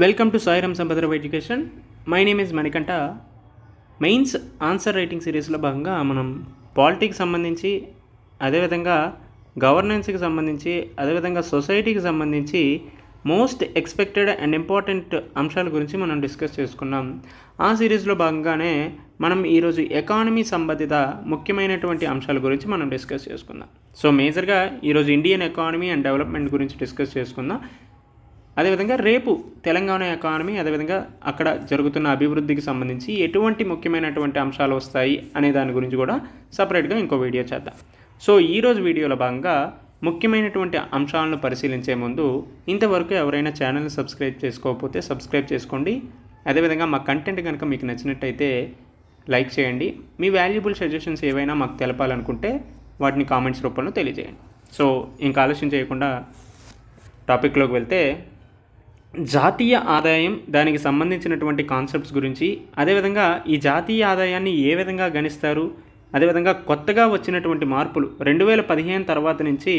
Welcome to Sairam సంభద్రవ్ education my name is Manikanta mains answer writing సిరీస్లో భాగంగా మనం politics సంబంధించి అదేవిధంగా గవర్నెన్స్కి సంబంధించి అదేవిధంగా సొసైటీకి సంబంధించి మోస్ట్ ఎక్స్పెక్టెడ్ అండ్ ఇంపార్టెంట్ అంశాల గురించి మనం డిస్కస్ చేసుకున్నాం. ఆ సిరీస్లో భాగంగానే మనం ఈరోజు ఎకానమీ సంబంధిత ముఖ్యమైనటువంటి అంశాల గురించి మనం డిస్కస్ చేసుకుందాం. సో మేజర్గా ఈరోజు ఇండియన్ ఎకానమీ అండ్ డెవలప్మెంట్ గురించి డిస్కస్ చేసుకుందాం. అదేవిధంగా రేపు తెలంగాణ ఎకానమీ అదేవిధంగా అక్కడ జరుగుతున్న అభివృద్ధికి సంబంధించి ఎటువంటి ముఖ్యమైనటువంటి అంశాలు వస్తాయి అనే దాని గురించి కూడా సపరేట్గా ఇంకో వీడియో చేద్దాం. సో ఈరోజు వీడియోలో భాగంగా ముఖ్యమైనటువంటి అంశాలను పరిశీలించే ముందు ఇంతవరకు ఎవరైనా ఛానల్ని సబ్స్క్రైబ్ చేసుకోకపోతే సబ్స్క్రైబ్ చేసుకోండి. అదేవిధంగా మా కంటెంట్ కనుక మీకు నచ్చినట్టయితే లైక్ చేయండి. మీ వాల్యుబుల్ సజెషన్స్ ఏవైనా మాకు తెలపాలనుకుంటే వాటిని కామెంట్స్ రూపంలో తెలియజేయండి. సో ఇంకా ఆలోచన చేయకుండా టాపిక్లోకి వెళ్తే జాతీయ ఆదాయం దానికి సంబంధించినటువంటి కాన్సెప్ట్స్ గురించి అదేవిధంగా ఈ జాతీయ ఆదాయాన్ని ఏ విధంగా గణిస్తారు అదేవిధంగా కొత్తగా వచ్చినటువంటి మార్పులు రెండు వేల పదిహేను తర్వాత నుంచి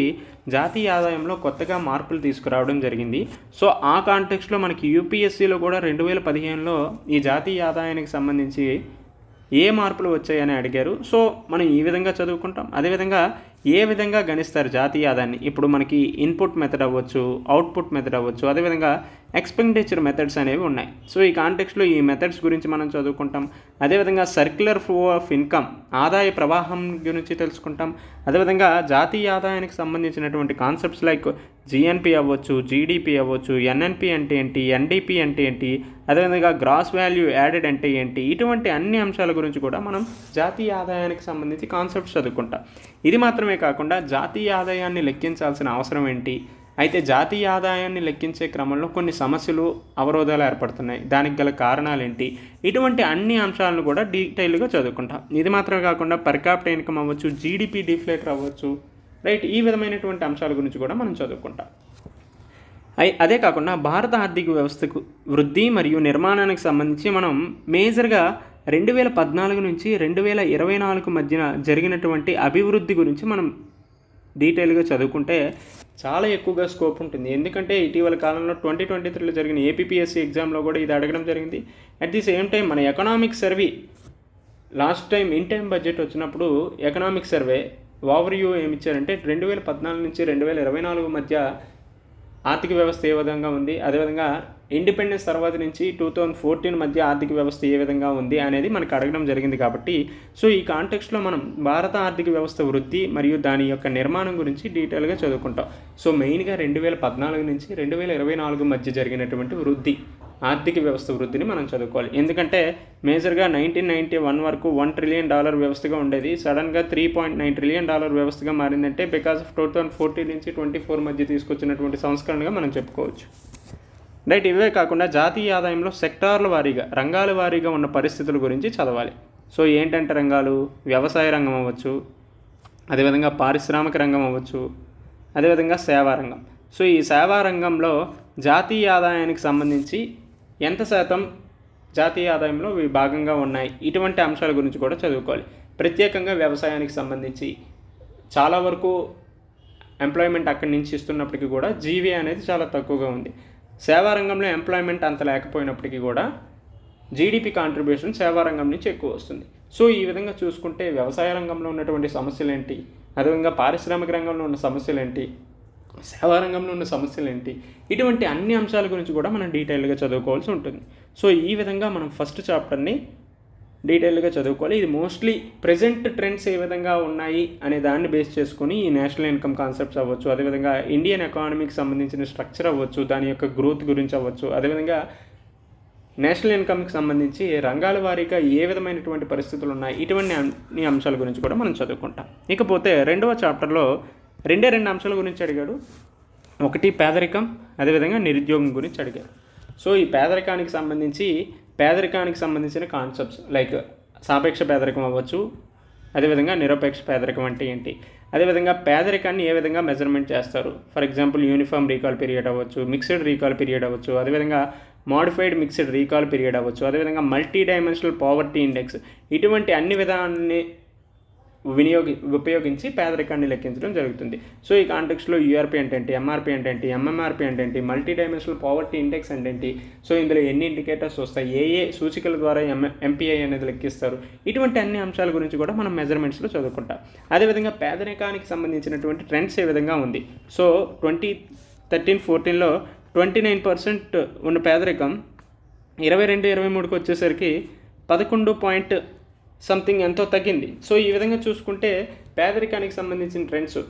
జాతీయ ఆదాయంలో కొత్తగా మార్పులు తీసుకురావడం జరిగింది. సో ఆ కాంటెక్స్లో మనకి యూపీఎస్సీలో కూడా రెండు వేల పదిహేనులో ఈ జాతీయ ఆదాయానికి సంబంధించి ఏ మార్పులు వచ్చాయని అడిగారు. సో మనం ఈ విధంగా చదువుకుంటాం. అదేవిధంగా ఏ విధంగా గణిస్తారు జాతీయ ఆదాయాన్ని? ఇప్పుడు మనకి ఇన్పుట్ మెథడ్ అవ్వచ్చు అవుట్పుట్ మెథడ్ అవ్వచ్చు అదేవిధంగా ఎక్స్పెండిచర్ మెథడ్స్ అనేవి ఉన్నాయి. సో ఈ కాంటెక్స్లో ఈ మెథడ్స్ గురించి మనం చదువుకుంటాం. అదేవిధంగా సర్క్యులర్ ఫ్లో ఆఫ్ ఇన్కమ్ ఆదాయ ప్రవాహం గురించి తెలుసుకుంటాం. అదేవిధంగా జాతీయ ఆదాయానికి సంబంధించినటువంటి కాన్సెప్ట్స్ లైక్ జిఎన్పి అవ్వచ్చు జీడిపి అవ్వచ్చు ఎన్ఎన్పి అంటే ఏంటి ఎన్డిపి అంటే ఏంటి అదేవిధంగా గ్రాస్ వాల్యూ యాడెడ్ అంటే ఏంటి ఇటువంటి అన్ని అంశాల గురించి కూడా మనం జాతీయ ఆదాయానికి సంబంధించి కాన్సెప్ట్స్ చదువుకుంటాం. ఇది మాత్రమే కాకుండా జాతీయ ఆదాయాన్ని లెక్కించాల్సిన అవసరం ఏంటి? అయితే జాతీయ ఆదాయాన్ని లెక్కించే క్రమంలో కొన్ని సమస్యలు అవరోధాలు ఏర్పడుతున్నాయి. దానికి గల కారణాలు ఏంటి? ఇటువంటి అన్ని అంశాలను కూడా డీటెయిల్గా చదువుకుంటాం. ఇది మాత్రమే కాకుండా పర్ క్యాపిటల్ ఇన్కమ్ అవ్వచ్చు జీడిపి డిఫ్లేటర్ అవ్వచ్చు రైట్? ఈ విధమైనటువంటి అంశాల గురించి కూడా మనం చదువుకుంటాం. అదే కాకుండా భారత ఆర్థిక వ్యవస్థకు వృద్ధి మరియు నిర్మాణానికి సంబంధించి మనం మేజర్గా రెండు వేల పద్నాలుగు నుంచి రెండు వేల ఇరవై నాలుగు మధ్యన జరిగినటువంటి అభివృద్ధి గురించి మనం డీటెయిల్గా చదువుకుంటే చాలా ఎక్కువగా స్కోప్ ఉంటుంది. ఎందుకంటే ఇటీవల కాలంలో ట్వంటీ ట్వంటీ త్రీలో జరిగిన ఏపీఎస్సీ ఎగ్జామ్లో కూడా ఇది అడగడం జరిగింది. అట్ ది సేమ్ టైం మన economic survey last time in time budget వచ్చినప్పుడు ఎకనామిక్ సర్వే ఓవర్వ్యూ ఏమి ఇచ్చారంటే రెండు వేల పద్నాలుగు నుంచి రెండు వేల ఇరవై నాలుగు మధ్య ఆర్థిక వ్యవస్థ ఏ విధంగా ఉంది? అదేవిధంగా ఇండిపెండెన్స్ తర్వాత నుంచి టూ థౌజండ్ ఫోర్టీన్ మధ్య ఆర్థిక వ్యవస్థ ఏ విధంగా ఉంది అనేది మనకు అడగడం జరిగింది కాబట్టి సో ఈ కాంటెక్స్లో మనం భారత ఆర్థిక వ్యవస్థ వృద్ధి మరియు దాని యొక్క నిర్మాణం గురించి డీటెయిల్గా చదువుకుంటాం. సో మెయిన్గా రెండు వేల పద్నాలుగు నుంచి రెండు వేల ఇరవై నాలుగు మధ్య జరిగినటువంటి వృద్ధి. ఆర్థిక వ్యవస్థ వృద్ధిని మనం చదువుకోవాలి. ఎందుకంటే మేజర్గా నైన్టీన్ నైంటీ వన్ వరకు వన్ ట్రిలియన్ డాలర్ వ్యవస్థగా ఉండేది. సడన్గా three point nine trillion dollar వ్యవస్థగా మారిందంటే because of two thousand fourteen నుంచి ట్వంటీ ఫోర్ మధ్య తీసుకొచ్చినటువంటి సంస్కరణగా మనం చెప్పుకోవచ్చు. రైట్ ఇవే కాకుండా జాతీయ ఆదాయంలో సెక్టార్ల వారీగా రంగాల వారీగా ఉన్న పరిస్థితుల గురించి చదవాలి. సో ఏంటంటే రంగాలు? వ్యవసాయ రంగం అవ్వచ్చు అదేవిధంగా పారిశ్రామిక రంగం అవ్వచ్చు అదేవిధంగా సేవా రంగం. సో ఈ సేవా రంగంలో జాతీయ ఆదాయానికి సంబంధించి ఎంత శాతం జాతీయ ఆదాయంలో ఇవి భాగంగా ఉన్నాయి? ఇటువంటి అంశాల గురించి కూడా చదువుకోవాలి. ప్రత్యేకంగా వ్యవసాయానికి సంబంధించి చాలా వరకు ఎంప్లాయ్మెంట్ అక్కడి నుంచి ఇస్తున్నప్పటికీ కూడా జీవీ అనేది చాలా తక్కువగా ఉంది. సేవా రంగంలో ఎంప్లాయ్మెంట్ అంత లేకపోయినప్పటికీ కూడా జీడిపి కాంట్రిబ్యూషన్ సేవా రంగం నుంచి ఎక్కువ వస్తుంది. సో ఈ విధంగా చూసుకుంటే వ్యవసాయ రంగంలో ఉన్నటువంటి సమస్యలు ఏంటి అదేవిధంగా పారిశ్రామిక రంగంలో ఉన్న సమస్యలు ఏంటి సేవా రంగంలో ఉన్న సమస్యలు ఏంటి? ఇటువంటి అన్ని అంశాల గురించి కూడా మనం డీటెయిల్గా చదువుకోవాల్సి ఉంటుంది. సో ఈ విధంగా మనం ఫస్ట్ చాప్టర్ని డీటెయిల్గా చదువుకోవాలి. ఇది మోస్ట్లీ ప్రజెంట్ ట్రెండ్స్ ఏ విధంగా ఉన్నాయి అనే దాన్ని బేస్ చేసుకుని ఈ నేషనల్ ఇన్కమ్ కాన్సెప్ట్స్ అవ్వచ్చు అదేవిధంగా ఇండియన్ ఎకానమీకి సంబంధించిన స్ట్రక్చర్ అవ్వచ్చు దాని యొక్క గ్రోత్ గురించి అవ్వచ్చు అదేవిధంగా నేషనల్ ఇన్కమ్కి సంబంధించి రంగాల వారీగా ఏ విధమైనటువంటి పరిస్థితులు ఉన్నాయి? ఇటువంటి అన్ని అంశాల గురించి కూడా మనం చదువుకుంటాం. ఇకపోతే రెండవ చాప్టర్లో రెండే రెండు అంశాల గురించి అడిగాడు. ఒకటి పేదరికం అదేవిధంగా నిరుద్యోగం గురించి అడిగారు. సో ఈ పేదరికానికి సంబంధించి పేదరికానికి సంబంధించిన కాన్సెప్ట్స్ లైక్ సాపేక్ష పేదరికం అవ్వచ్చు అదేవిధంగా నిరపేక్ష పేదరికం అంటే ఏంటి? అదేవిధంగా పేదరికాన్ని ఏ విధంగా మెజర్మెంట్ చేస్తారు? For example uniform recall period అవ్వచ్చు మిక్స్డ్ రీకాల్ పీరియడ్ అవ్వచ్చు అదేవిధంగా మాడిఫైడ్ మిక్స్డ్ రీకాల్ పీరియడ్ అవ్వచ్చు అదేవిధంగా మల్టీ డైమెన్షనల్ పావర్టీ ఇండెక్స్ ఇటువంటి అన్ని విధానాన్ని వినియోగి ఉపయోగించి పేదరికాన్ని లెక్కించడం జరుగుతుంది. సో ఈ కాంటెక్స్లో యూఆర్పీ ఏంటంటే ఎంఆర్పీ అంటే ఏంటి? ఎంఎంఆర్పీ అంటే ఏంటి? మల్టీ డైమెన్షనల్ పావర్టీ ఇండెక్స్ అంటే ఏంటి? సో ఇందులో ఎన్ని ఇండికేటర్స్ వస్తాయి? ఏ ఏ సూచికల ద్వారా ఎం ఎంపీఐ అనేది లెక్కిస్తారు? ఇటువంటి అన్ని అంశాల గురించి కూడా మనం మెజర్మెంట్స్లో చదువుకుంటాం. అదేవిధంగా పేదరికానికి సంబంధించినటువంటి ట్రెండ్స్ ఏ విధంగా ఉంది? సో ట్వంటీ థర్టీన్ ఫోర్టీన్లో ట్వంటీ నైన్ పర్సెంట్ ఉన్న పేదరికం ఇరవై రెండు ఇరవై మూడుకి వచ్చేసరికి పదకొండు పాయింట్ సంథింగ్ ఎంతో తగ్గింది. సో ఈ విధంగా చూసుకుంటే పేదరికానికి సంబంధించిన ట్రెండ్స్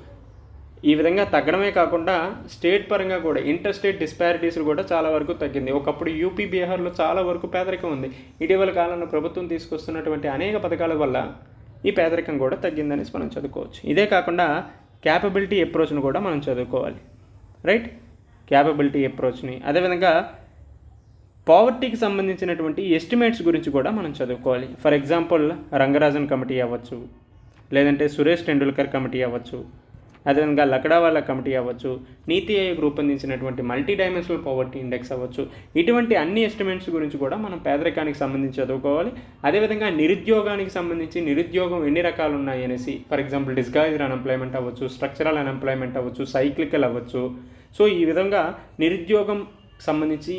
ఈ విధంగా తగ్గడమే కాకుండా స్టేట్ పరంగా కూడా ఇంటర్ స్టేట్ డిస్పారిటీస్ కూడా చాలా వరకు తగ్గింది. ఒకప్పుడు యూపీ బీహార్లో చాలా వరకు పేదరికం ఉంది. ఇటీవల కాలంలో ప్రభుత్వం తీసుకొస్తున్నటువంటి అనేక పథకాల వల్ల ఈ పేదరికం కూడా తగ్గిందని మనం చదువుకోవచ్చు. ఇదే కాకుండా క్యాపబిలిటీ అప్రోచ్ను కూడా మనం చదువుకోవాలి. రైట్ క్యాపబిలిటీ అప్రోచ్ని అదేవిధంగా పావర్టీకి సంబంధించినటువంటి ఎస్టిమేట్స్ గురించి కూడా మనం చదువుకోవాలి. ఫర్ ఎగ్జాంపుల్ రంగరాజన్ కమిటీ అవ్వచ్చు లేదంటే సురేష్ టెండూల్కర్ కమిటీ అవ్వచ్చు అదేవిధంగా లకడావాలా కమిటీ అవ్వచ్చు నీతి ఆయోగ్ రూపొందించినటువంటి మల్టీ డైమెన్షనల్ పావర్టీ ఇండెక్స్ అవ్వచ్చు. ఇటువంటి అన్ని ఎస్టిమేట్స్ గురించి కూడా మనం పేదరికానికి సంబంధించి చదువుకోవాలి. అదేవిధంగా నిరుద్యోగానికి సంబంధించి నిరుద్యోగం ఎన్ని రకాలు ఉన్నాయి అనేసి ఫర్ ఎగ్జాంపుల్ డిస్గాయిజ్డ్ అన్ఎంప్లాయ్మెంట్ అవ్వచ్చు స్ట్రక్చరల్ అన్ఎంప్లాయ్మెంట్ అవ్వచ్చు సైక్లికల్ అవ్వచ్చు. సో ఈ విధంగా నిరుద్యోగం సంబంధించి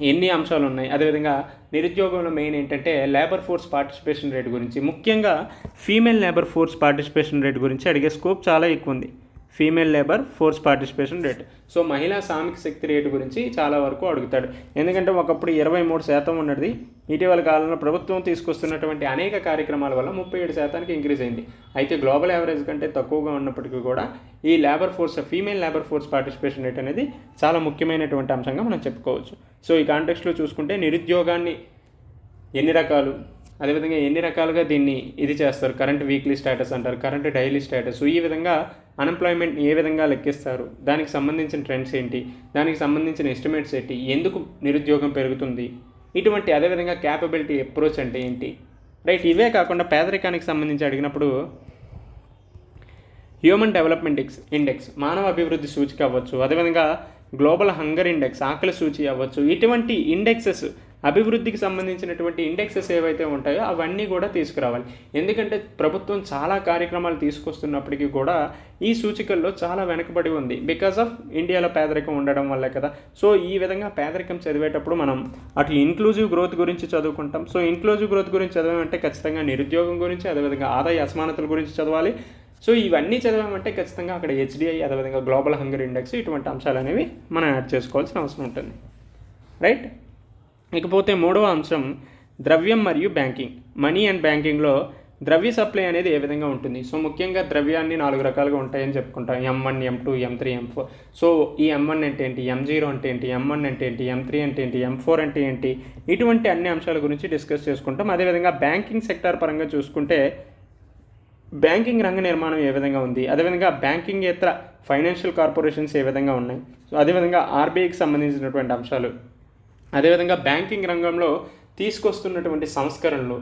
ఎన్ని అంశాలు ఉన్నాయి? అదేవిధంగా నిరుద్యోగంలో మెయిన్ ఏంటంటే లేబర్ ఫోర్స్ పార్టిసిపేషన్ రేట్ గురించి. ముఖ్యంగా female labour force participation rate గురించి అడిగే స్కోప్ చాలా ఎక్కువ ఉంది. Female labour force participation rate. So మహిళా సామిక శక్తి రేటు గురించి చాలా వరకు అడుగుతాడు. ఎందుకంటే ఒకప్పుడు ఇరవై మూడు శాతం ఉన్నది. ఇటీవల కాలంలో ప్రభుత్వం తీసుకొస్తున్నటువంటి అనేక కార్యక్రమాల వల్ల ముప్పై ఏడు శాతానికి ఇంక్రీజ్ అయింది. అయితే గ్లోబల్ యావరేజ్ కంటే తక్కువగా ఉన్నప్పటికీ కూడా ఈ labour force female labour force participation rate అనేది చాలా ముఖ్యమైనటువంటి అంశంగా మనం చెప్పుకోవచ్చు. సో ఈ కాంటెక్స్లో చూసుకుంటే నిరుద్యోగాన్ని ఎన్ని రకాలు? అదేవిధంగా ఎన్ని రకాలుగా దీన్ని ఇది చేస్తారు? కరెంట్ వీక్లీ స్టేటస్ అంటారు కరెంట్ డైలీ స్టేటస్ ఈ విధంగా అన్ఎంప్లాయ్మెంట్ ఏ విధంగా లెక్కిస్తారు? దానికి సంబంధించిన ట్రెండ్స్ ఏంటి? దానికి సంబంధించిన ఎస్టిమేట్స్ ఏంటి? ఎందుకు నిరుద్యోగం పెరుగుతుంది? ఇటువంటి అదేవిధంగా క్యాపబిలిటీ అప్రోచ్ అంటే ఏంటి? రైట్ ఇవే కాకుండా పేదరికానికి సంబంధించి అడిగినప్పుడు హ్యూమన్ డెవలప్మెంట్ ఇక్స్ ఇండెక్స్ మానవ అభివృద్ధి సూచిక అవ్వచ్చు. అదేవిధంగా గ్లోబల్ హంగర్ ఇండెక్స్ ఆకలి సూచి అవ్వచ్చు. ఇటువంటి ఇండెక్సెస్ అభివృద్ధికి సంబంధించినటువంటి ఇండెక్సెస్ ఏవైతే ఉంటాయో అవన్నీ కూడా తీసుకురావాలి. ఎందుకంటే ప్రభుత్వం చాలా కార్యక్రమాలు తీసుకొస్తున్నప్పటికీ కూడా ఈ సూచికల్లో చాలా వెనకబడి ఉంది. బికాస్ ఆఫ్ ఇండియాలో పేదరికం ఉండడం వల్లే కదా. సో ఈ విధంగా పేదరికం చదివేటప్పుడు మనం అటు ఇన్క్లూజివ్ గ్రోత్ గురించి చదువుకుంటాం. సో ఇన్క్లూజివ్ గ్రోత్ గురించి చదవమంటే ఖచ్చితంగా నిరుద్యోగం గురించి అదేవిధంగా ఆదాయ అసమానతల గురించి చదవాలి. సో ఇవన్నీ చదివామంటే ఖచ్చితంగా అక్కడ హెచ్డిఐ అదేవిధంగా గ్లోబల్ హంగర్ ఇండెక్స్ ఇటువంటి అంశాలు అనేవి మనం యాడ్ చేసుకోవాల్సిన అవసరం ఉంటుంది. రైట్ ఇకపోతే మూడవ అంశం ద్రవ్యం మరియు బ్యాంకింగ్. మనీ అండ్ బ్యాంకింగ్లో ద్రవ్య సప్లై అనేది ఏ విధంగా ఉంటుంది? సో ముఖ్యంగా ద్రవ్యాన్ని నాలుగు రకాలుగా ఉంటాయని చెప్పుకుంటాం. M one M two M three M four. So ఈ ఎం వన్ అంటే ఏంటి? ఎం జీరో అంటే ఏంటి? ఎం వన్ అంటే ఏంటి? ఎం త్రీ అంటే ఏంటి? ఎం ఫోర్ అంటే ఏంటి? ఇటువంటి అన్ని అంశాల గురించి డిస్కస్ చేసుకుంటాం. అదేవిధంగా బ్యాంకింగ్ సెక్టార్ పరంగా చూసుకుంటే బ్యాంకింగ్ రంగ నిర్మాణం ఏ విధంగా ఉంది? అదేవిధంగా బ్యాంకింగ్ ఇతర ఫైనాన్షియల్ కార్పొరేషన్స్ ఏ విధంగా ఉన్నాయి? సో అదేవిధంగా ఆర్బీఐకి సంబంధించినటువంటి అంశాలు. అదేవిధంగా బ్యాంకింగ్ రంగంలో తీసుకొస్తున్నటువంటి సంస్కరణలు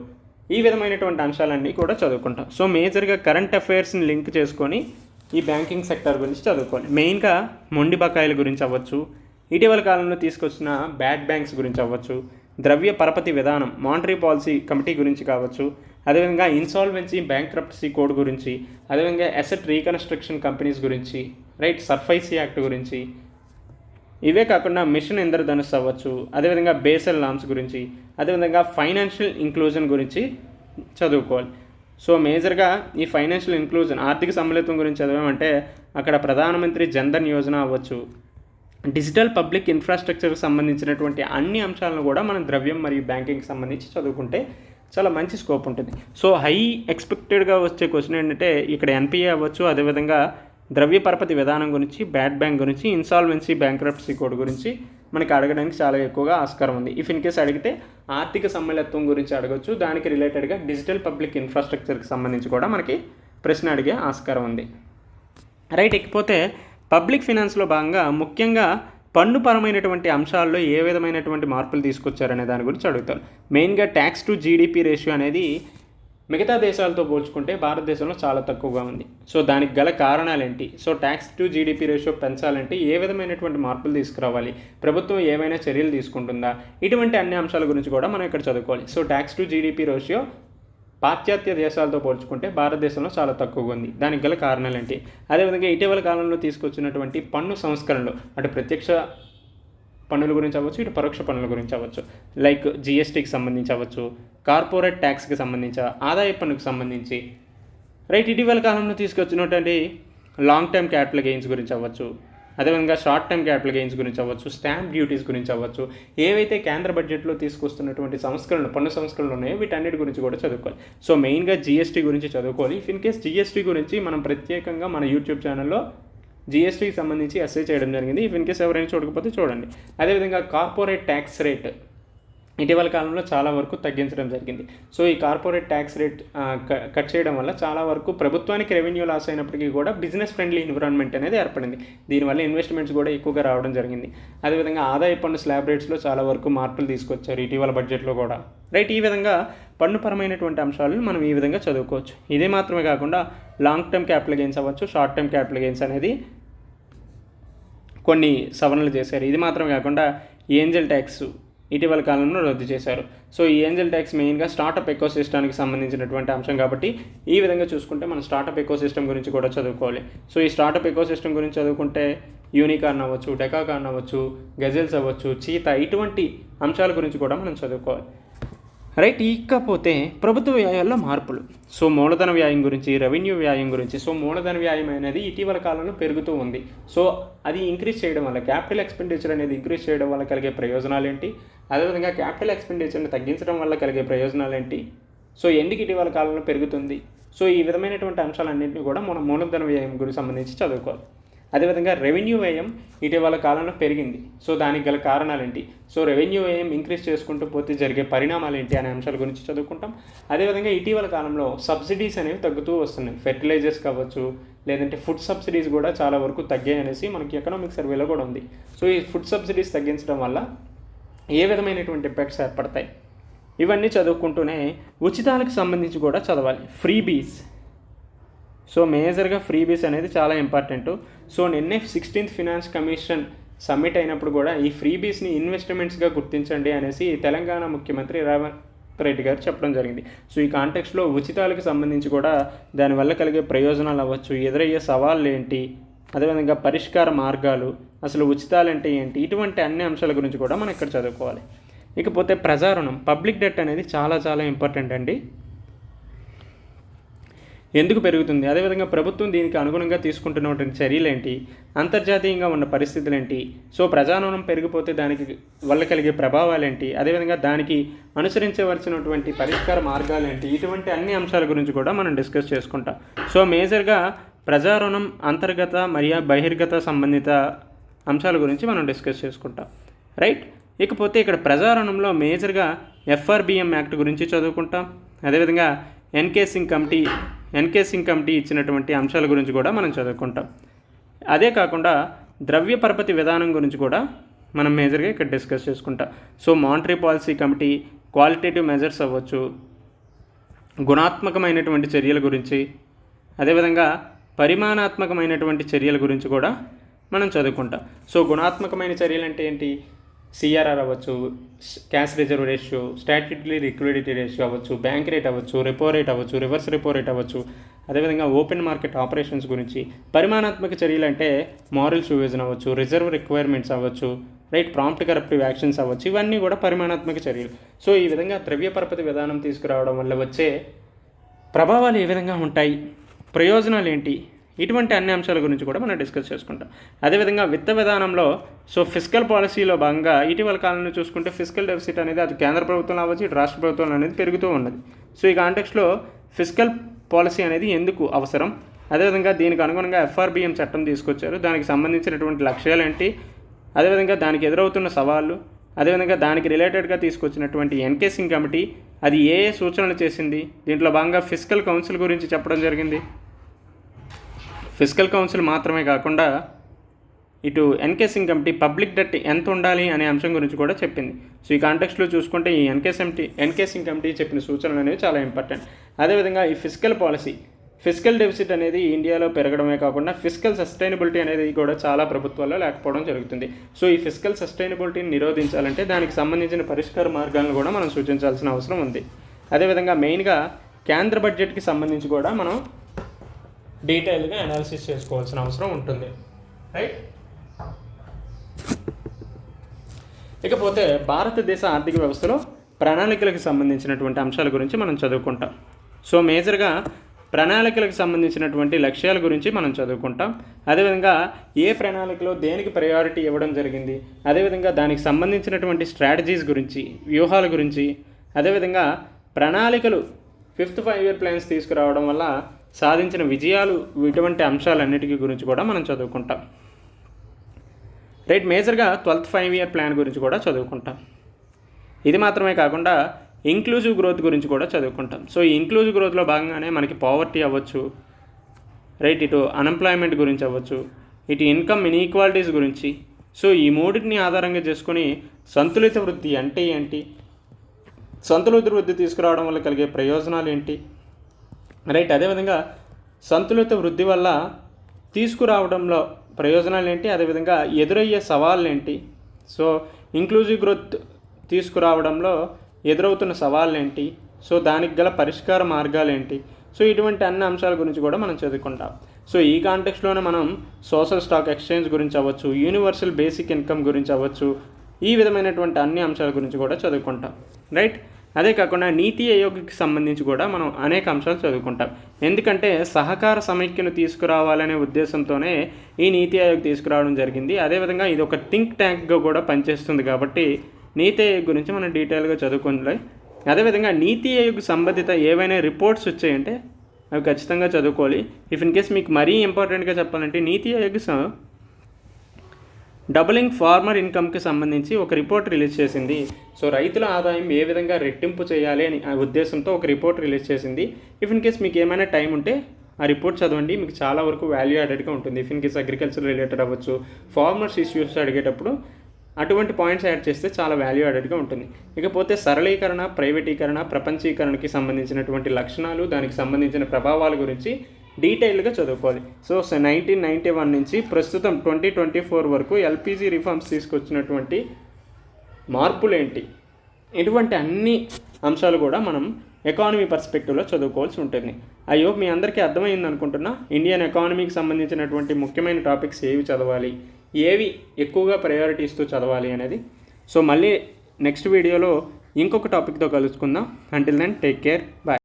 ఈ విధమైనటువంటి అంశాలన్నీ కూడా చదువుకుంటాం. సో మేజర్గా కరెంట్ అఫైర్స్ని లింక్ చేసుకొని ఈ బ్యాంకింగ్ సెక్టర్ గురించి చదువుకోవాలి మెయిన్గా మొండి బకాయిల గురించి అవ్వచ్చు ఇటీవల కాలంలో తీసుకొచ్చిన బ్యాడ్ బ్యాంక్స్ గురించి అవ్వచ్చు ద్రవ్య పరపతి విధానం మానిటరీ పాలసీ కమిటీ గురించి కావచ్చు అదేవిధంగా ఇన్సాల్వెన్సీ బ్యాంక్రప్సీ కోడ్ గురించి అదేవిధంగా అసెట్ రీకన్స్ట్రక్షన్ కంపెనీస్ గురించి రైట్ సర్ఫైసీ యాక్ట్ గురించి ఇవే కాకుండా మిషన్ ఇంద్రధనుస్ అవ్వచ్చు అదేవిధంగా బేసల్ లామ్స్ గురించి అదేవిధంగా ఫైనాన్షియల్ ఇంక్లూజన్ గురించి చదువుకోవాలి. సో మేజర్గా ఈ ఫైనాన్షియల్ ఇంక్లూజన్ ఆర్థిక సమ్మిళితం గురించి చదివామంటే అక్కడ ప్రధానమంత్రి జన్ధన్ యోజన అవ్వచ్చు. డిజిటల్ పబ్లిక్ ఇన్ఫ్రాస్ట్రక్చర్కి సంబంధించినటువంటి అన్ని అంశాలను కూడా మనం ద్రవ్యం మరియు బ్యాంకింగ్కి సంబంధించి చదువుకుంటే చాలా మంచి స్కోప్ ఉంటుంది. సో హై ఎక్స్పెక్టెడ్గా వచ్చే క్వశ్చన్ ఏంటంటే ఇక్కడ ఎన్పిఏ అవ్వచ్చు అదేవిధంగా ద్రవ్య పరపతి విధానం గురించి బ్యాడ్ బ్యాంక్ గురించి ఇన్సాల్వెన్సీ బ్యాంక్రప్సీ కోడ్ గురించి మనకి అడగడానికి చాలా ఎక్కువగా ఆస్కారం ఉంది. ఇఫ్ ఇన్ కేస్ అడిగితే ఆర్థిక సమ్మిళత్వం గురించి అడగవచ్చు దానికి రిలేటెడ్గా డిజిటల్ పబ్లిక్ ఇన్ఫ్రాస్ట్రక్చర్కి సంబంధించి కూడా మనకి ప్రశ్న అడిగే ఆస్కారం ఉంది. రైట్ ఇకపోతే పబ్లిక్ ఫినాన్స్లో భాగంగా ముఖ్యంగా పన్నుపరమైనటువంటి అంశాల్లో ఏ విధమైనటువంటి మార్పులు తీసుకొచ్చారనే దాని గురించి అడుగుతారు. మెయిన్గా ట్యాక్స్ టు జీడిపి రేషియో అనేది మిగతా దేశాలతో పోల్చుకుంటే భారతదేశంలో చాలా తక్కువగా ఉంది. సో దానికి గల కారణాలు ఏంటి so tax to GDP ratio పెంచాలంటే ఏ విధమైనటువంటి మార్పులు తీసుకురావాలి? ప్రభుత్వం ఏమైనా చర్యలు తీసుకుంటుందా? ఇటువంటి అన్ని అంశాల గురించి కూడా మనం ఇక్కడ చదువుకోవాలి. So tax to GDP ratio పాశ్చాత్య దేశాలతో పోల్చుకుంటే భారతదేశంలో చాలా తక్కువగా ఉంది. దానికి గల కారణాలు ఏంటి అదేవిధంగా ఇటీవల కాలంలో తీసుకొచ్చినటువంటి పన్ను సంస్కరణలు అటు ప్రత్యక్ష పన్నుల గురించి అవ్వచ్చు ఇటు పరోక్ష పన్నుల గురించి అవ్వచ్చు. లైక్ జిఎస్టీకి సంబంధించి అవ్వచ్చు కార్పొరేట్ ట్యాక్స్కి సంబంధించి ఆదాయ పన్నుకు సంబంధించి. రైట్ ఇటీవల కాలంలో తీసుకొచ్చినటువంటి లాంగ్ టర్మ్ క్యాపిటల్ గెయిన్స్ గురించి అవ్వచ్చు. అదేవిధంగా షార్ట్ టర్మ్ క్యాపిటల్ గెయిన్స్ గురించి అవ్వచ్చు స్టాంప్ డ్యూటీస్ గురించి అవ్వచ్చు. ఏవైతే కేంద్ర బడ్జెట్లో తీసుకొస్తున్నటువంటి సంస్కరణలు పన్ను సంస్కరణలు ఉన్నాయో వీటన్నిటి గురించి కూడా చదువుకోవాలి. సో మెయిన్గా జిఎస్టీ గురించి చదువుకోవాలి. ఇఫ్ ఇన్ కేస్ జిఎస్టీ గురించి మనం ప్రత్యేకంగా మన యూట్యూబ్ ఛానల్లో జిఎస్టీకి సంబంధించి ఎస్ఐ చేయడం జరిగింది. ఇఫ్ ఇన్కేస్ ఎవరైనా చూడకపోతే చూడండి. అదేవిధంగా కార్పొరేట్ ట్యాక్స్ రేట్ ఇటీవల కాలంలో చాలా వరకు తగ్గించడం జరిగింది. సో ఈ కార్పొరేట్ ట్యాక్స్ రేట్ కట్ చేయడం వల్ల చాలా వరకు ప్రభుత్వానికి రెవెన్యూ లాస్ అయినప్పటికీ కూడా బిజినెస్ ఫ్రెండ్లీ ఎన్విరాన్మెంట్ అనేది ఏర్పడింది. దీనివల్ల ఇన్వెస్ట్మెంట్స్ కూడా ఎక్కువగా రావడం జరిగింది. అదేవిధంగా ఆదాయ పన్ను స్లాబ్ రేట్స్లో చాలా వరకు మార్పులు తీసుకొచ్చారు ఇటీవల బడ్జెట్లో కూడా. రైట్ ఈ విధంగా పన్నుపరమైనటువంటి అంశాలను మనం ఈ విధంగా చదువుకోవచ్చు. ఇదే మాత్రమే కాకుండా లాంగ్ టర్మ్ క్యాపిటల్ గెయిన్స్ అవ్వచ్చు షార్ట్ టర్మ్ క్యాపిటల్ గెయిన్స్ అనేది కొన్ని సవరణలు చేశారు. ఇది మాత్రమే కాకుండా ఏంజల్ ట్యాక్స్ ఇటీవల కాలంలో రద్దు చేశారు. సో ఈ ఏంజల్ ట్యాక్స్ మెయిన్గా స్టార్టప్ ఎకో సిస్టానికి సంబంధించినటువంటి అంశం కాబట్టి ఈ విధంగా చూసుకుంటే మనం స్టార్టప్ ఎకో సిస్టమ్ గురించి కూడా చదువుకోవాలి. సో ఈ స్టార్టప్ ఎకో సిస్టమ్ గురించి చదువుకుంటే యూనికార్న్ అవ్వచ్చు డెకాకార్న్ అవ్వచ్చు గజల్స్ అవ్వచ్చు చీత ఇటువంటి అంశాల గురించి కూడా మనం చదువుకోవాలి. రైట్ ఇకపోతే ప్రభుత్వ వ్యయాల్లో మార్పులు. సో మూలధన వ్యాయం గురించి రెవెన్యూ వ్యాయం గురించి సో మూలధన వ్యాయం అనేది ఇటీవల కాలంలో పెరుగుతూ ఉంది. సో అది ఇంక్రీజ్ చేయడం వల్ల క్యాపిటల్ ఎక్స్పెండిచర్ అనేది ఇంక్రీజ్ చేయడం వల్ల కలిగే ప్రయోజనాలు ఏంటి? అదేవిధంగా క్యాపిటల్ ఎక్స్పెండిచర్ని తగ్గించడం వల్ల కలిగే ప్రయోజనాలు ఏంటి? సో ఎందుకు ఇటీవల కాలంలో పెరుగుతుంది? సో ఈ విధమైనటువంటి అంశాలన్నింటినీ కూడా మనం మూలధన వ్యయం గురించి సంబంధించి చదువుకోవాలి. అదేవిధంగా రెవెన్యూ వ్యయం ఇటీవల కాలంలో పెరిగింది. సో దానికి గల కారణాలు ఏంటి సో రెవెన్యూ వ్యయం ఇంక్రీజ్ చేసుకుంటూ పోతే జరిగే పరిణామాలు ఏంటి అనే అంశాల గురించి చదువుకుంటాం. అదేవిధంగా ఇటీవల కాలంలో సబ్సిడీస్ అనేవి తగ్గుతూ వస్తున్నాయి. ఫెర్టిలైజర్స్ కావచ్చు లేదంటే ఫుడ్ సబ్సిడీస్ కూడా చాలా వరకు తగ్గాయి అనేసి మనకి ఎకనామిక్ సర్వేలో కూడా ఉంది. సో ఈ ఫుడ్ సబ్సిడీస్ తగ్గించడం వల్ల ఏ విధమైనటువంటి ఎఫెక్ట్స్ ఏర్పడతాయి? ఇవన్నీ చదువుకుంటూనే ఉచితాలకు సంబంధించి కూడా చదవాలి. ఫ్రీ బీస్ సో మేజర్గా ఫ్రీబీస్ అనేది చాలా ఇంపార్టెంట్. సో నిన్నే సిక్స్టీన్త్ ఫినాన్స్ కమిషన్ సబ్మిట్ అయినప్పుడు కూడా ఈ ఫ్రీబీస్ని ఇన్వెస్ట్మెంట్స్గా గుర్తించండి అనేసి తెలంగాణ ముఖ్యమంత్రి రేవంత్ రెడ్డి గారు చెప్పడం జరిగింది. సో ఈ కాంటెక్స్లో ఉచితాలకు సంబంధించి కూడా దానివల్ల కలిగే ప్రయోజనాలు అవ్వచ్చు ఎదురయ్యే సవాళ్ళు ఏంటి అదేవిధంగా పరిష్కార మార్గాలు అసలు ఉచితాలు అంటే ఏంటి ఇటువంటి అన్ని అంశాల గురించి కూడా మనం ఇక్కడ చదువుకోవాలి. ఇకపోతే ప్రజారుణం పబ్లిక్ డెట్ అనేది చాలా చాలా ఇంపార్టెంట్ అండి. ఎందుకు పెరుగుతుంది? అదేవిధంగా ప్రభుత్వం దీనికి అనుగుణంగా తీసుకుంటున్నటువంటి చర్యలు ఏంటి అంతర్జాతీయంగా ఉన్న పరిస్థితులు ఏంటి సో ప్రజానునం పెరిగిపోతే దానికి వల్ల కలిగే ప్రభావాలు ఏంటి అదేవిధంగా దానికి అనుసరించవలసినటువంటి పరిష్కార మార్గాలేంటి? ఇటువంటి అన్ని అంశాల గురించి కూడా మనం డిస్కస్ చేసుకుంటాం. సో మేజర్గా ప్రజారుణం అంతర్గత మరియు బహిర్గత సంబంధిత అంశాల గురించి మనం డిస్కస్ చేసుకుంటాం. రైట్? ఇకపోతే ఇక్కడ ప్రజారుణంలో మేజర్గా ఎఫ్ఆర్బిఎం యాక్ట్ గురించి చదువుకుంటాం. అదేవిధంగా N K Singh committee N K Singh committee ఇచ్చినటువంటి అంశాల గురించి కూడా మనం చదువుకుంటాం. అదే కాకుండా ద్రవ్య పరపతి విధానం గురించి కూడా మనం మేజర్గా ఇక్కడ డిస్కస్ చేసుకుంటాం. So monetary policy committee qualitative measures అవ్వచ్చు గుణాత్మకమైనటువంటి చర్యల గురించి అదేవిధంగా పరిమాణాత్మకమైనటువంటి చర్యల గురించి కూడా మనం చదువుకుంటాం. సో గుణాత్మకమైన చర్యలు అంటే ఏంటి? సిఆర్ఆర్ అవ్వచ్చు cash reserve ratio statutory liquidity ratio అవ్వచ్చు బ్యాంక్ రేట్ అవ్వచ్చు రెపో రేట్ అవ్వచ్చు రివర్స్ రెపో రేట్ అవ్వచ్చు. అదేవిధంగా ఓపెన్ మార్కెట్ ఆపరేషన్స్ గురించి పరిమాణాత్మక చర్యలు అంటే మారల్ సువేజన్ అవ్వచ్చు రిజర్వ్ రిక్వైర్మెంట్స్ అవ్వచ్చు రైట్ ప్రాంప్ట్ కరప్టివ్ యాక్షన్స్ అవ్వచ్చు. ఇవన్నీ కూడా పరిమాణాత్మక చర్యలు. సో ఈ విధంగా ద్రవ్య పరపతి విధానం తీసుకురావడం వల్ల వచ్చే ప్రభావాలు ఏ విధంగా ఉంటాయి? ప్రయోజనాలు ఏంటి? ఇటువంటి అన్ని అంశాల గురించి కూడా మనం డిస్కస్ చేసుకుంటాం. అదేవిధంగా విత్త విధానంలో సో ఫిజికల్ పాలసీలో భాగంగా ఇటీవల కాలంలో చూసుకుంటే ఫిజికల్ డెఫిసిట్ అనేది అది కేంద్ర ప్రభుత్వం అవ్వచ్చు ఇటు రాష్ట్ర ప్రభుత్వం అనేది పెరుగుతూ ఉన్నది. సో ఈ కాంటెక్స్లో ఫిజికల్ పాలసీ అనేది ఎందుకు అవసరం? అదేవిధంగా దీనికి అనుగుణంగా ఎఫ్ఆర్బిఎం చట్టం తీసుకొచ్చారు. దానికి సంబంధించినటువంటి లక్ష్యాలు ఏంటి అదేవిధంగా దానికి ఎదురవుతున్న సవాళ్ళు అదేవిధంగా దానికి రిలేటెడ్గా తీసుకొచ్చినటువంటి ఎన్కేసింగ్ కమిటీ అది ఏ ఏ సూచనలు చేసింది? దీంట్లో భాగంగా ఫిజికల్ కౌన్సిల్ గురించి చెప్పడం జరిగింది. ఫిజికల్ కౌన్సిల్ మాత్రమే కాకుండా ఇటు ఎన్కేసింగ్ కమిటీ పబ్లిక్ డెట్ ఎంత ఉండాలి అనే అంశం గురించి కూడా చెప్పింది. సో ఈ కాంటెక్స్లో చూసుకుంటే ఈ ఎన్కేసెంటీ ఎన్కేసింగ్ కమిటీ చెప్పిన సూచనలు అనేవి చాలా ఇంపార్టెంట్ అదేవిధంగా ఈ ఫిజికల్ పాలసీ ఫిజికల్ డెఫిసిట్ అనేది ఇండియాలో పెరగడమే కాకుండా ఫిజికల్ సస్టైనబిలిటీ అనేది కూడా చాలా ప్రభుత్వాల్లో లేకపోవడం జరుగుతుంది. సో ఈ ఫిజికల్ సస్టైనబిలిటీని నిరోధించాలంటే దానికి సంబంధించిన పరిష్కార మార్గాలను కూడా మనం సూచించాల్సిన అవసరం ఉంది. అదేవిధంగా మెయిన్గా కేంద్ర బడ్జెట్కి సంబంధించి కూడా మనం డీటెయిల్గా అనాలిసిస్ చేసుకోవాల్సిన అవసరం ఉంటుంది. రైట్ ఇకపోతే భారతదేశ ఆర్థిక వ్యవస్థలో ప్రణాళికలకు సంబంధించినటువంటి అంశాల గురించి మనం చదువుకుంటాం. సో మేజర్గా ప్రణాళికలకు సంబంధించినటువంటి లక్ష్యాల గురించి మనం చదువుకుంటాం. అదేవిధంగా ఏ ప్రణాళికలో దేనికి ప్రయారిటీ ఇవ్వడం జరిగింది? అదేవిధంగా దానికి సంబంధించినటువంటి స్ట్రాటజీస్ గురించి వ్యూహాల గురించి అదేవిధంగా ప్రణాళికలు ఫిఫ్త్ ఫైవ్ ఇయర్ ప్లాన్స్ తీసుకురావడం వల్ల సాధించిన విజయాలు ఇటువంటి అంశాలన్నిటికీ గురించి కూడా మనం చదువుకుంటాం. రైట్ మేజర్గా ట్వెల్త్ ఫైవ్ ఇయర్ ప్లాన్ గురించి కూడా చదువుకుంటాం. ఇది మాత్రమే కాకుండా ఇంక్లూజివ్ గ్రోత్ గురించి కూడా చదువుకుంటాం. సో ఈ ఇంక్లూజివ్ గ్రోత్లో భాగంగానే మనకి పావర్టీ అవ్వచ్చు రైట్ ఇటు అన్ఎంప్లాయ్మెంట్ గురించి అవ్వచ్చు ఇటు ఇన్కమ్ ఇన్ఈక్వాలిటీస్ గురించి. సో ఈ మూడింటిని ఆధారంగా చేసుకుని సంతులిత వృద్ధి అంటే ఏంటి? సంతులిత వృద్ధి తీసుకురావడం వల్ల కలిగే ప్రయోజనాలు ఏంటి? రైట్ అదేవిధంగా సంతులిత వృద్ధి వల్ల తీసుకురావడంలో ప్రయోజనాలు ఏంటి అదేవిధంగా ఎదురయ్యే సవాళ్ళు ఏంటి సో ఇంక్లూజివ్ గ్రోత్ తీసుకురావడంలో ఎదురవుతున్న సవాళ్ళు ఏంటి సో దానికి గల పరిష్కార మార్గాలు ఏంటి సో ఇటువంటి అన్ని అంశాల గురించి కూడా మనం చదువుకుంటాం. సో ఈ కాంటెక్స్లోనే మనం సోషల్ స్టాక్ ఎక్స్చేంజ్ గురించి అవ్వచ్చు యూనివర్సల్ బేసిక్ ఇన్కమ్ గురించి అవ్వచ్చు ఈ విధమైనటువంటి అన్ని అంశాల గురించి కూడా చదువుకుంటాం. రైట్? అదే కాకుండా నీతి ఆయోగ్కి సంబంధించి కూడా మనం అనేక అంశాలు చదువుకుంటాం. ఎందుకంటే సహకార సమైక్యను తీసుకురావాలనే ఉద్దేశంతోనే ఈ నీతి ఆయోగ్ తీసుకురావడం జరిగింది. అదేవిధంగా ఇది ఒక థింక్ ట్యాంక్గా కూడా పనిచేస్తుంది కాబట్టి నీతి ఆయోగ్ గురించి మనం డీటెయిల్గా చదువుకోలే అదేవిధంగా నీతి ఆయోగ్ సంబంధిత ఏవైనా రిపోర్ట్స్ వచ్చాయంటే అవి ఖచ్చితంగా చదువుకోవాలి. ఇఫ్ ఇన్ కేస్ మీకు మరీ ఇంపార్టెంట్గా చెప్పాలంటే నీతి ఆయోగ్ స- డబులింగ్ ఫార్మర్ ఇన్కమ్కి సంబంధించి ఒక రిపోర్ట్ రిలీజ్ చేసింది. సో రైతుల ఆదాయం ఏ విధంగా రెట్టింపు చేయాలి అని ఆ ఉద్దేశంతో ఒక రిపోర్ట్ రిలీజ్ చేసింది. ఇఫ్ ఇన్ కేస్ మీకు ఏమైనా టైం ఉంటే ఆ రిపోర్ట్ చదవండి. మీకు చాలా వరకు వాల్యూ యాడెడ్గా ఉంటుంది. If in case agriculture related అవ్వచ్చు ఫార్మర్స్ ఇష్యూస్ అడిగేటప్పుడు అటువంటి పాయింట్స్ యాడ్ చేస్తే చాలా వాల్యూ యాడెడ్గా ఉంటుంది. ఇకపోతే సరళీకరణ ప్రైవేటీకరణ ప్రపంచీకరణకి సంబంధించినటువంటి లక్షణాలు దానికి సంబంధించిన ప్రభావాల గురించి డీటెయిల్గా చదువుకోవాలి. సో నైన్టీన్ నైంటీ వన్ నుంచి ప్రస్తుతం ట్వంటీ ట్వంటీ ఫోర్ వరకు ఎల్పిజి రిఫార్మ్స్ తీసుకొచ్చినటువంటి మార్పులు ఏంటి ఇటువంటి అన్ని అంశాలు కూడా మనం ఎకానమీ పర్స్పెక్టివ్లో చదువుకోవాల్సి ఉంటుంది. అయ్యో మీ అందరికీ అర్థమైంది అనుకుంటున్నా? ఇండియన్ ఎకానమీకి సంబంధించినటువంటి ముఖ్యమైన టాపిక్స్ ఏవి చదవాలి? ఏవి ఎక్కువగా ప్రయారిటీ ఇస్తూ చదవాలి అనేది? సో మళ్ళీ నెక్స్ట్ వీడియోలో ఇంకొక టాపిక్తో కలుసుకుందాం. Until then take care. Bye.